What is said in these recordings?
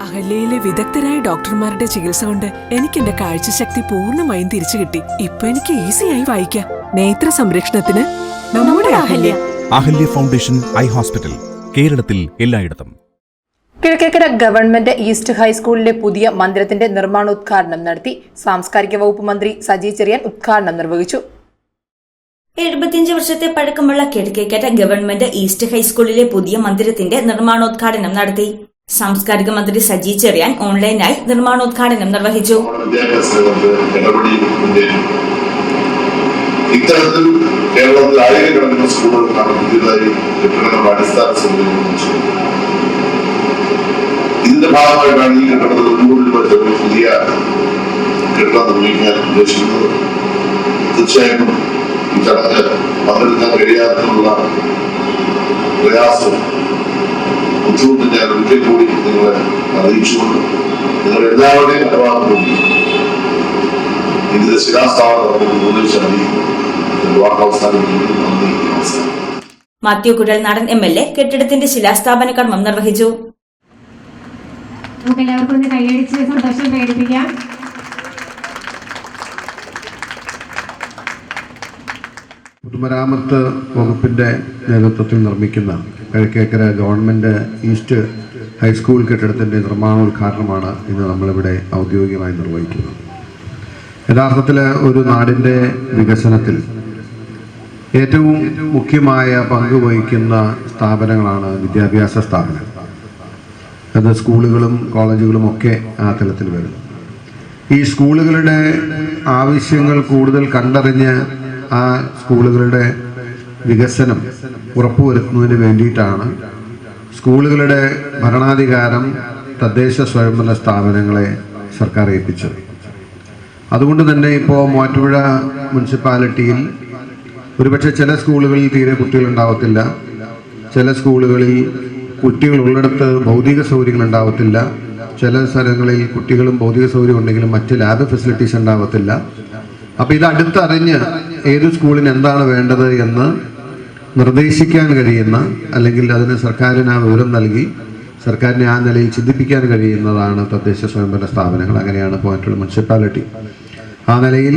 അഹല്യയിലെ വിദഗ്ധരായ ഡോക്ടർമാരുടെ ചികിത്സ കൊണ്ട് എനിക്ക് എന്റെ കാഴ്ചശക്തി പൂർണമായും തിരിച്ചു കിട്ടി. ഇപ്പൊ എനിക്ക് ഈസിയായി വായിക്കാം. നേത്ര സംരക്ഷണത്തിന് നമ്മുടെ Ahalya. Ahalya foundation eye hospital കേരളത്തിൽ എല്ലായിടത്തും. കിഴക്കേക്കര ഗവൺമെന്റ് ഈസ്റ്റ് ഹൈസ്കൂളിലെ പുതിയ മന്ദിരത്തിന്റെ നിർമ്മാണോദ്ഘാടനം നടത്തി സാംസ്കാരിക വകുപ്പ് മന്ത്രി സജി ചെറിയാൻ ഉദ്ഘാടനം നിർവഹിച്ചു. എഴുപത്തിയഞ്ച് വർഷത്തെ പഴക്കമുള്ള കിഴക്കേക്കര ഗവൺമെന്റ് ഈസ്റ്റ് ഹൈസ്കൂളിലെ പുതിയ മന്ദിരത്തിന്റെ നിർമ്മാണോദ്ഘാടനം നടത്തി. സാംസ്കാരിക മന്ത്രി സജി ചെറിയാൻ ഓൺലൈനായി നിർമ്മാണോദ്ഘാടനം നിർവഹിച്ചു. ഇത്തരത്തിൽ കേരളത്തിൽ ആയിരക്കണക്കിന് സ്കൂളുകൾക്കാണ് പുതിയതായി കെട്ടിടങ്ങളുടെ അടിസ്ഥാന സൗകര്യങ്ങൾ ഇതിന്റെ ഭാഗമായിട്ടാണ് ഈ കെട്ടിടത്തിൽ ഒന്നുകൂടി ചെലവിൽ പുതിയ കെട്ടിടം നിർമ്മിക്കാൻ ഉദ്ദേശിക്കുന്നത്. തീർച്ചയായിട്ടും ഈ ചടങ്ങ് പങ്കെടുക്കാൻ കഴിയാത്തുള്ള പ്രയാസവും ബുദ്ധിമുട്ടും ഞാൻ ഒരിക്കൽ കൂടി നിങ്ങളെ അറിയിച്ചുകൊണ്ട് നിങ്ങൾ എല്ലാവരുടെയും അനുവാദവും ഇതിന്റെ ശിലാസ്ഥാപനം നിർദ്ദേശിച്ച് അറിയിക്കും നന്ദി. നമസ്കാരം. Mathew Kuzhalnadan M L A കെട്ടിടത്തിന്റെ ശിലാസ്ഥാപന കർമ്മം നിർവഹിച്ചു. നമുക്ക് എല്ലാവർക്കും ഒന്ന് കൈയടിച്ച് സന്തോഷം പ്രകടിപ്പിക്കാം പൊതുമരാമത്ത് വകുപ്പിന്റെ നേതൃത്വത്തിൽ നിർമ്മിക്കുന്ന കിഴക്കേക്കര ഗവൺമെന്റ് ഈസ്റ്റ് ഹൈസ്കൂൾ കെട്ടിടത്തിന്റെ നിർമ്മാണോദ്ഘാടനമാണ് ഇന്ന് നമ്മളിവിടെ ഔദ്യോഗികമായി നിർവഹിക്കുന്നത്. യഥാർത്ഥത്തിൽ ഒരു നാടിന്റെ വികസനത്തിൽ ഏറ്റവും മുഖ്യമായ പങ്ക് വഹിക്കുന്ന സ്ഥാപനങ്ങളാണ് വിദ്യാഭ്യാസ സ്ഥാപനങ്ങൾ അത് സ്കൂളുകളും കോളേജുകളും ഒക്കെ ആ തലത്തിൽ വരുന്നു ഈ സ്കൂളുകളുടെ ആവശ്യങ്ങൾ കൂടുതൽ കണ്ടറിഞ്ഞ് ആ സ്കൂളുകളുടെ വികസനം ഉറപ്പുവരുത്തുന്നതിന് വേണ്ടിയിട്ടാണ് സ്കൂളുകളുടെ ഭരണാധികാരം തദ്ദേശ സ്വയംഭരണ സ്ഥാപനങ്ങളെ സർക്കാർ ഏൽപ്പിച്ചത്. അതുകൊണ്ട് തന്നെ ഇപ്പോൾ മൂവാറ്റുപുഴ മുനിസിപ്പാലിറ്റിയിൽ ഒരുപക്ഷെ ചില സ്കൂളുകളിൽ തീരെ കുട്ടികളുണ്ടാവത്തില്ല ചില സ്കൂളുകളിൽ കുട്ടികൾ ഉള്ളിടത്ത് ഭൗതിക സൗകര്യങ്ങൾ ഉണ്ടാവത്തില്ല ചില സ്ഥലങ്ങളിൽ കുട്ടികളും ഭൗതിക സൗകര്യം ഉണ്ടെങ്കിലും മറ്റ് ലാബ് ഫെസിലിറ്റീസ് ഉണ്ടാവത്തില്ല. അപ്പോൾ ഇത് അടുത്തറിഞ്ഞ് ഏത് സ്കൂളിന് എന്താണ് വേണ്ടത് എന്ന് നിർദ്ദേശിക്കാൻ കഴിയുന്ന അല്ലെങ്കിൽ അതിന് സർക്കാരിന് ആ വിവരം നൽകി സർക്കാരിനെ ആ നിലയിൽ ചിന്തിപ്പിക്കാൻ കഴിയുന്നതാണ് തദ്ദേശ സ്വയംഭരണ സ്ഥാപനങ്ങൾ. അങ്ങനെയാണ് പോയിട്ടുള്ള മുനിസിപ്പാലിറ്റി. ആ നിലയിൽ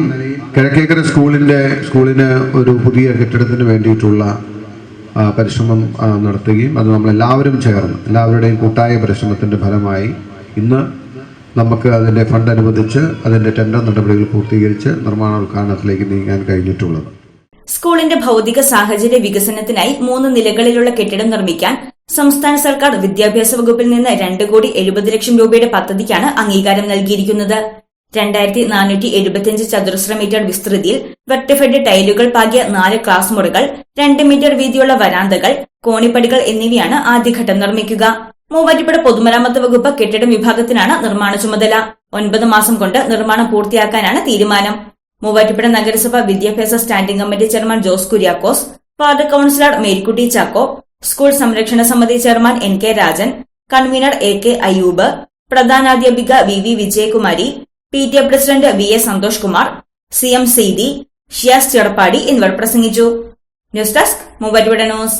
കിഴക്കേക്കര സ്കൂളിന്റെ സ്കൂളിന് ഒരു പുതിയ കെട്ടിടത്തിന് വേണ്ടിയിട്ടുള്ള പരിശ്രമം നടത്തുകയും അത് നമ്മളെല്ലാവരും ചേർന്ന് എല്ലാവരുടെയും കൂട്ടായ പരിശ്രമത്തിന്റെ ഫലമായി ഇന്ന് നമുക്ക് അതിന്റെ ഫണ്ട് അനുവദിച്ച് അതിന്റെ ടെൻഡർ നടപടികൾ പൂർത്തീകരിച്ച് നിർമ്മാണ ഉദ്ഘാടനത്തിലേക്ക് നീങ്ങാൻ കഴിഞ്ഞിട്ടുള്ളത്. സ്കൂളിന്റെ ഭൌതിക സാഹചര്യ വികസനത്തിനായി മൂന്ന് നിലകളിലുള്ള കെട്ടിടം നിർമ്മിക്കാൻ സംസ്ഥാന സർക്കാർ വിദ്യാഭ്യാസ വകുപ്പിൽ നിന്ന് രണ്ട് കോടി എഴുപത് ലക്ഷം രൂപയുടെ പദ്ധതിക്കാണ് അംഗീകാരം നൽകിയിരിക്കുന്നത്. രണ്ടായിരത്തി നാനൂറ്റി എഴുപത്തിയഞ്ച് ചതുരശ്ര മീറ്റർ വിസ്തൃതിയിൽ വെർട്ടിഫൈഡ് ടൈലുകൾ പാകിയ നാല് ക്ലാസ് മുറികൾ രണ്ട് മീറ്റർ വീതിയുള്ള വരാന്തകൾ കോണിപ്പടികൾ എന്നിവയാണ് ആദ്യഘട്ടം നിർമ്മിക്കുക. മൂവാറ്റുപുഴ പൊതുമരാമത്ത് വകുപ്പ് കെട്ടിടം വിഭാഗത്തിനാണ് നിർമ്മാണ ചുമതല. ഒൻപത് മാസം കൊണ്ട് നിർമ്മാണം പൂർത്തിയാക്കാനാണ് തീരുമാനം. മൂവാറ്റുപുഴ നഗരസഭ വിദ്യാഭ്യാസ standing committee chairman Jose Kuriakose ward councillor Marykutty Chacko school സംരക്ഷണ സമിതി chairman N K Rajan convener A K Ayyub പ്രധാനാധ്യാപിക V V Vijayakumari P T A president V A Santhosh Kumar C M Seethi Shiyas Cheruppadi എന്നിവർ പ്രസംഗിച്ചു. News desk Muvattupuzha news.